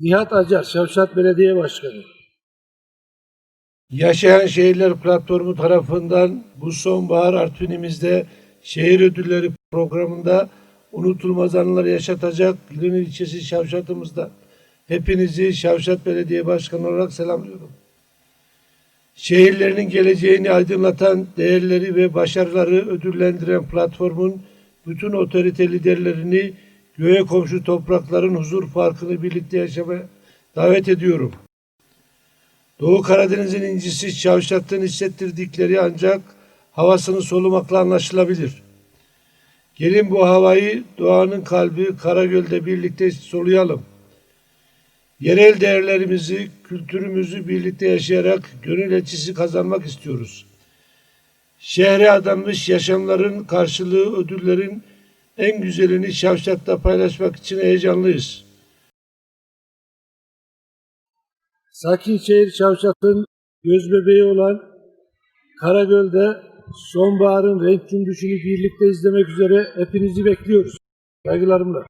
Nihat Acar, Şavşat Belediye Başkanı. Yaşayan Şehirler Platformu tarafından bu sonbahar Artvin'imizde şehir ödülleri programında unutulmaz anılar yaşatacak İlin ilçesi Şavşat'ımızda hepinizi Şavşat Belediye Başkanı olarak selamlıyorum. Şehirlerinin geleceğini aydınlatan değerleri ve başarıları ödüllendiren platformun bütün otorite liderlerini göğe komşu toprakların huzur farkını birlikte yaşamaya davet ediyorum. Doğu Karadeniz'in incisi Şavşat'ın hissettirdikleri ancak havasını solumakla anlaşılabilir. Gelin bu havayı doğanın kalbi Karagöl'de birlikte soluyalım. Yerel değerlerimizi, kültürümüzü birlikte yaşayarak gönül elçisi kazanmak istiyoruz. Şehre adanmış yaşamların karşılığı ödüllerin en güzelini Şavşat'ta paylaşmak için heyecanlıyız. Sakinşehir Şavşat'ın göz bebeği olan Karagöl'de sonbaharın renk cümbüşünü birlikte izlemek üzere hepinizi bekliyoruz. Saygılarımla.